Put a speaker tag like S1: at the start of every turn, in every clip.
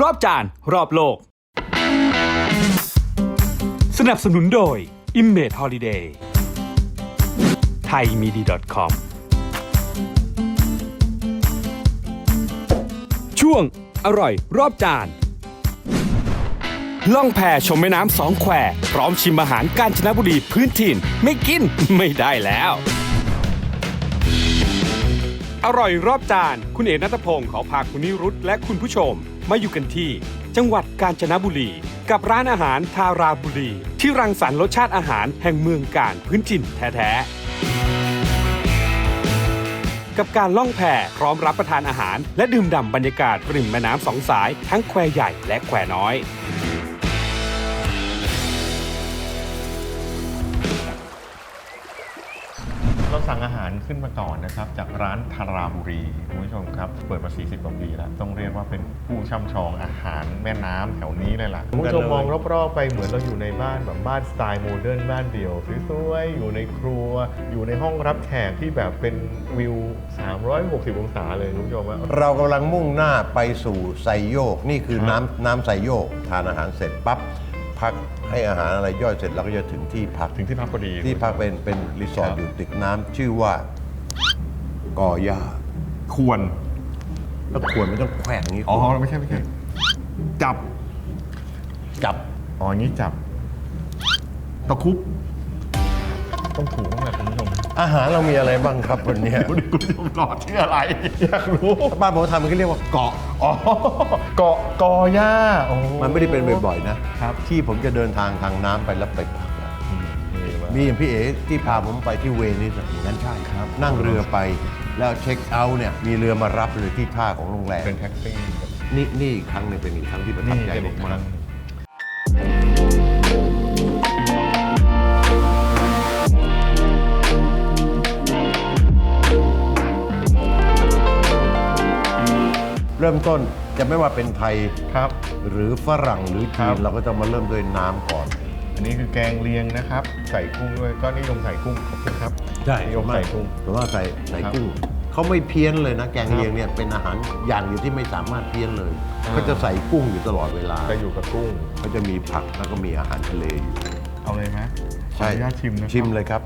S1: รอบจาน รอบโลก สนับสนุนโดย i m m a g e Holiday ไทยมีดี .com ช่วงอร่อยรอบจาน ล่องแพชมแม่น้ำสองแควพร้อมชิมอาหารกาญจนบุรีพื้นถิ่น ไม่กินไม่ได้แล้ว อร่อยรอบจาน คุณเอกนัทพงศ์ขอพาคุณนิรุตและคุณผู้ชม มาอยู่กันที่ จังหวัดกาญจนบุรี กับร้านอาหารทาราบุรี ที่รังสรรค์รสชาติอาหารแห่งเมืองการพื้นถิ่นแท้ๆ กับการล่องแพพร้อมรับประทานอาหาร และดื่มด่ำบรรยากาศริมแม่น้ำสองสาย ทั้งแควใหญ่และแควน้อย
S2: สั่งอาหารขึ้นมาก่อนนะครับ จากร้านทาราบุรีคุณผู้ชมครับ เปิดมา 40 กว่าปีแล้ว ต้องเรียกว่าเป็นผู้ช่ำชองอาหารแม่น้ำแถวนี้เลยล่ะคุณผู้ชมมองรอบๆไปเหมือนเราอยู่ในบ้านแบบบ้านสไตล์โมเดิร์นบ้านเดี่ยวสวยๆอยู่ในครัว อยู่ในห้องรับแขกที่แบบเป็นวิว 360 องศาเลยคุณผู้ชมอะ
S3: เรากำลังมุ่งหน้าไปสู่ไซโยก นี่คือน้ำน้ำไซโยก ทานอาหารเสร็จปั๊บ พักให้อาหารอะไรย่อยเสร็จเราก็จะถึงที่พัก
S2: ถึงที่พักพอดี
S3: ที่พักเป็นเป็นรีสอร์ท
S2: ครับ
S3: อยู่ติดน้ำชื่อว่า กอย่า
S2: ควร
S3: แล้วควรไม่ต้องแขวงอย่างนี้
S2: อ๋อ
S3: ควร
S2: ไม่ใช่ไม่ใช่จับ
S3: จับ
S2: อ๋ออย่างนี้จับตะคุบต้องถูกบ้างแหละคุณผู้ชม
S3: อาหารเรามีอะไรบ้างครับวันเนี้ย
S2: คุณผู้ชมหลอดชื่ออะไรอยากรู้
S3: บ้านผมทำมันก็เรียกว่าเกาะ
S2: อ๋อเกาะกอหญ้าโอ้
S3: มันไม่ได้เป็นบ่อยๆนะครับ ที่ผมจะเดินทางทางน้ำไปแล้วไปพักอะ
S2: นี่ว่า
S3: มีอย่างพี่เอ๋ที่พาผมไปที่เวนิสอะอย่างนั้นใช่
S2: ครับ
S3: นั่งเรือไปแล้วเช็คเอาท์เนี่ยมีเรือมารับเลยที่ท่าของโรงแรม
S2: เป็นแท็กซี่
S3: นี่นี่อีกครั้งหนึงเป็นอีกครั้งที่ประทับ
S2: นี่
S3: ใจ
S2: เป็นอีกค
S3: มา
S2: รั้
S3: ก
S2: ง
S3: ๆ เริ่มต้นจะไม่ว่าเป็นไทย
S2: ครับ
S3: หรือฝรั่งหรือ
S2: ครั
S3: จี
S2: บ
S3: นเราก็ต้องมาเริ่มด้วยน้ำก่อน
S2: อันนี้คือแกงเลียงนะครับใส่กุ้งด้วยก็นิยมใส่กุ้งขอบคุณครับนิยมใส่กุ้ง
S3: แต่ว่าใส่ใส่
S2: ครับ
S3: กุ้งเขาไม่เพี้ยนเลยนะแกง
S2: ครับ
S3: เลียงเนี่ยเป็นอาหารอย่างเดียวที่ไม่สามารถเพี้ยนเลย
S2: อ่า
S3: เขาจะใส่กุ้งอยู่ตลอดเวลา
S2: จะอยู่กับกุ้ง
S3: เขาจะมีผักแล้วก็มีอาหารทะเลอยู่
S2: เอาเลยไหมขออนุญาตชิมนะครับ
S3: ชิมเลยครับ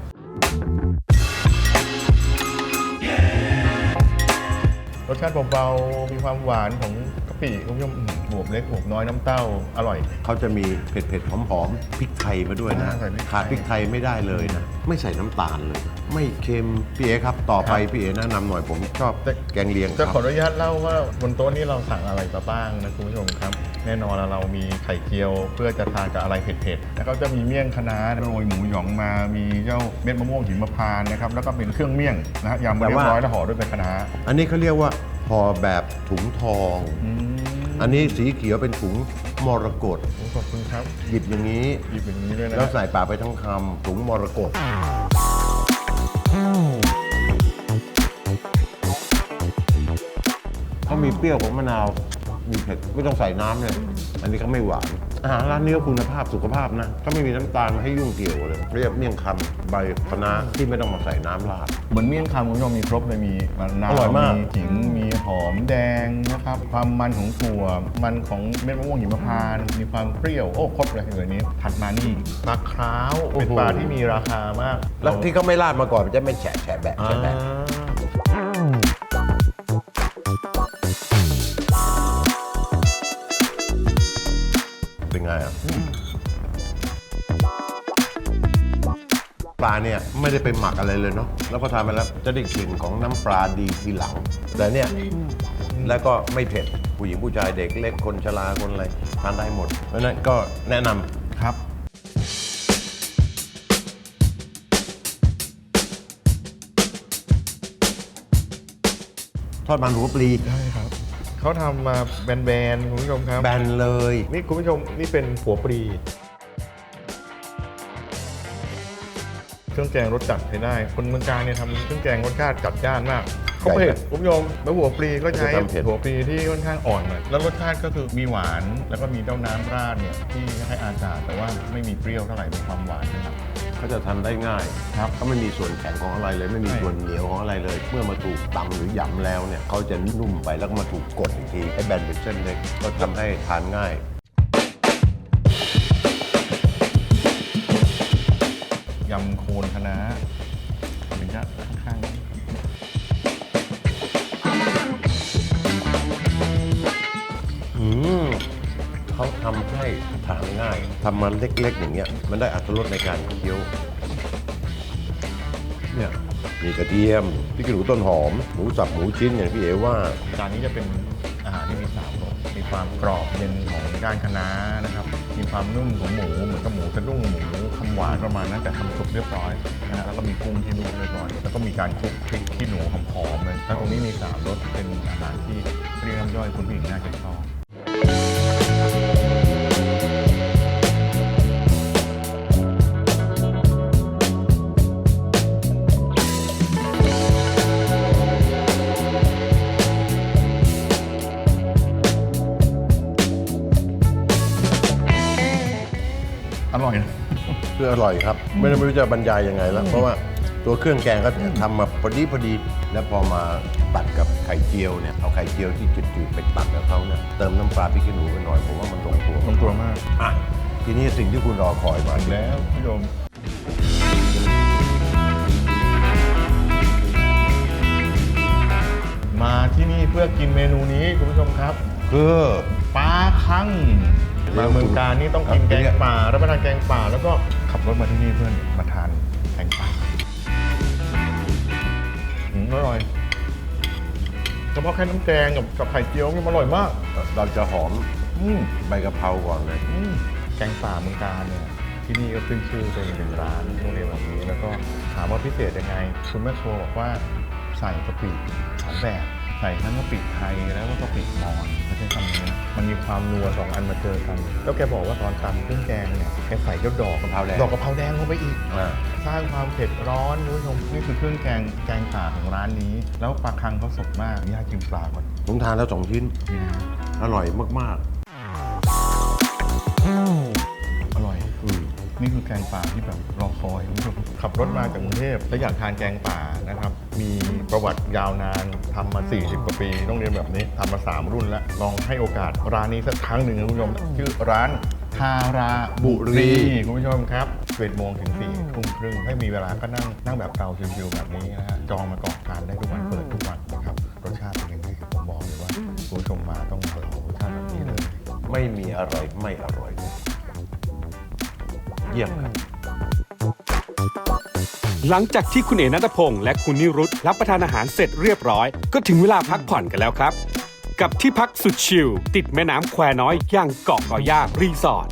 S2: รสชาติเบาๆมีความหวานของกะปิคุณผู้ชม หือบวบเล็กบวบน้อยน้ำเต้าอร่อย
S3: เขาจะมีเผ็ดเผ็ดๆหอมๆพริกไทยมาด้วยนะ
S2: อ่าใส่พริกไทย
S3: ขาดพริกไทยไม่ได้เลยนะ ไม่ใส่น้ำตาลเลย ไม่เค็มพี่เอครับ ต่อไป
S2: ครับ
S3: พี่เอแนะนำหน่อยผมชอบ
S2: แต่
S3: แกงเลียงค
S2: จะ
S3: รับ
S2: ขออนุญาตเล่าว่าบนโต๊ะนี้เราสั่งอะไรมาบ้างนะคุณผู้ชมครับ แน่นอนเรามีไข่เจียวเพื่อจะทานกับอะไรเผ็ดๆ แล้วก็จะมีเมี่ยงคะน้าโรยหมูหยองมา มีเจ้าเม็ดมะม่วงหิมพานต์นะครับ แล้วก็เป็นเครื่องเมี่ยงนะฮะยำมาเรียบร้อยแล้วห่อด้วยเป็นคะน้า
S3: อันนี้เขาเรียกว่าห่อแบบถุงทอง
S2: อืม
S3: อันนี้สีเขียวเป็นถุงมรกต
S2: โอ้ขอบคุณครับ
S3: หยิบอย่างนี้
S2: หยิบอย่างนี้ด้วยนะ
S3: แล้วใส่ปากไปทั้งคำถุงมรกตเขามีเปรี้ยวของมะนาว มีเผ็ดไม่ต้องใส่น้ำเลย อันนี้เขาไม่หวาน อาหารร้านนี้ก็คุณภาพสุขภาพนะเขาไม่มีน้ำตาลมาให้ยุ่งเกี่ยวเลย เรียกเมี่ยงคำ ใบคะน้าที่ไม่ต้องมาใส่น้ำราด
S2: เหมือนเมี่ยงคำคุณผู้ชมมีครบเลยมีมะนาว
S3: อร่อยมาก
S2: ขิงมีหอมแดงนะครับ ความมันของถั่วมันของเม็ดมะม่วงหิมพานต์มีความเปรี้ยวโอ้ครบเลยอยู่ในนี้ ถัดมานี่ปลาคร้าวเป็นปลาที่มีราคามาก
S3: แล้วที่เขาไม่ราดมาก่อนมันจะไม่แฉะแฉะแบะ
S2: อ่า
S3: แฉะแบะเป็นไงอะ ลาเนี่ยไม่ได้ไปหมักอะไรเลยเนาะแล้วพอทานไปแล้วจะได้กลิ่นของน้ำปลาดีทีหลัง แต่เนี่ยแล้วก็ไม่เผ็ดผู้หญิงผู้ชายเด็กเล็กคนชราคนอะไรทานได้หมด เพราะฉะนั้นก็แนะนำ
S2: ครับ
S3: ทอดมันหัวปลี
S2: ได้ครับเขาทำมาแบนๆคุณผู้ชมครับ
S3: แบนเลย
S2: นี่คุณผู้ชมนี่เป็นหัวปรี เครื่องแกงรสจัดใช้ได้ คนเมืองการเนี่ยทำเครื่องแกงรสชาติจัดจ้านมากเขาเผ็ดคุณผู้ชมแล้วหัวปลีก็ใช้หัวปลีที่ค่อนข้างอ่อนหน่อยแล้วรสชาติก็คือมีหวานแล้วก็มีเต้าน้ำราดเนี่ยที่ให้อากาศแต่ว่าไม่มีเปรี้ยวเท่าไหร่เป็นความหวานนะครับ
S3: เขาจะทำได้ง่าย
S2: ครับ
S3: เขาไม่มีส่วนแข็งของอะไรเลย ไม่มี
S2: ใช่
S3: ส่วนเหนียวของอะไรเลย เมื่อมาถูกตำหรือหยำแล้วเนี่ยเขาจะนุ่มไปแล้วก็มาถูกกดอีกทีให้แบนเป็นเส้นเล็กก็ทำให้ทานง่าย
S2: ย
S3: ทำมันเล็กๆ อย่างเงี้ย มันได้อัตรสในการเคี้ยว เนี่ยมีกระเทียมพริกขี้หนูต้นหอม หมูสับหมูชิ้นอย่างพี่เอ๋ว่า
S2: จานนี้จะเป็นอาหารที่มีสามรสมีความกรอบเย็นของก้านคะน้านะครับ มีความนุ่มของหมูเหมือนกับหมูสะดุ้งหมูคำหวานประมาณนั้นแต่ทำสุกเรียบร้อยนะฮะแล้วก็มีกุ้งที่นุ่มเรียบร้อยแล้วก็มีการคลุกพริกขี้หนูหอมๆเลยแล้วตรงนี้มีสามรสเป็นอาหารที่เรียกน้ำย่อยคุณผู้หญิงน่าจะชอบ ร่อย
S3: ครับไม่ได้ไม่รู้จะบรรยายยังไงแล้ว เพราะว่าตัวเครื่องแกงก็ทำมาพอดีพอดี แล้วพอมาตัดกับไข่เจียวเนี่ยเอาไข่เจียวที่จืดๆไปตัดกับเขาเนี่ยเติมน้ำปลาพริกขี้หนูไปหน่อยผมว่ามันลงตัว
S2: ลงตัวมาก
S3: อะทีนี้สิ่งที่คุณรอคอยมา
S2: ถึงแล้วคุณผู้ชมมาที่นี่เพื่อกินเมนูนี้คุณผู้ชมครับ
S3: คือ
S2: ปลาคังมาเมืองการนี่ต้องกินแกงป่ารับประทานแกงป่าแล้วก็ขับรถมาที่นี่เพื่อนมาทานแกงป่าอืมอร่อยเฉพาะแค่น้ำแกงกับกับไข่เจียวนี่มันอร่อยมาก
S3: เราจะหอม
S2: อืม
S3: ใบกะเพราก่อนเลย
S2: อืมแกงป่าเมืองการเนี่ย ที่นี่ก็ขึ้นชื่อเป็นหนึ่งร้านโรงเรียนแบบนี้ แล้วก็ถามว่าพิเศษยังไง คุณแม่โชว์บอกว่าใส่กะปิสองแบบ ใส่ทั้งกะปิไทยแล้วก็กะปิมอญไม่ใช่คำนี้นะมันมีความนัวสองอันมาเจอกัน แล้วแกบอกว่าตอนตำเครื่องแกงเนี่ยแกใส่เจ้าดอกกะเพราแดงดอกกะเพราแดงลงไปอีก
S3: อ่า
S2: สร้างความเผ็ดร้อนคุณผู้ชมนี่คือเครื่องแกงแกงป่าของร้านนี้ แล้วปลาคังเขาสดมากอยากกินปลาก่อน
S3: ผมทานแล้วสองชิ้น
S2: นี่นะ
S3: อร่อยมาก
S2: อร่อย
S3: ๆอืม
S2: นี่คือแกงป่าที่แบบรอคอยคุณผู้ชมขับรถมาจากกรุงเทพแล้วอยากทานแกงป่านะครับ มีประวัติยาวนานทำมา 40 กว่าปี ต้องเรียนแบบนี้ทำมา 3 รุ่นแล้ว ลองให้โอกาสร้านนี้สักครั้งหนึ่งนะคุณผู้ชมชื่อร้านทาราบุรีคุณผู้ชมครับ11โมงถึง4ทุ่มครึ่งให้มีเวลาก็นั่งนั่งแบบเราชิวๆแบบนี้นะฮะจองมาก่อนทานได้ทุกวันเปิดทุกวันนะครับรสชาติเป็นยังไงผมบอกเลยว่าคุณผู้ชมมาต้องมาลองรสชาติแบบนี้เลย
S3: ไม่มีอะไรไม่อร่อย เยี่ยมครับ
S1: หลังจากที่คุณเอนัทพงศ์และคุณนิรุตรับประทานอาหารเสร็จเรียบร้อย ก็ถึงเวลาพักผ่อนกันแล้วครับ กับที่พักสุดชิลติดแม่น้ำแควน้อยย่างเกาะกอย่ารีสอร์ท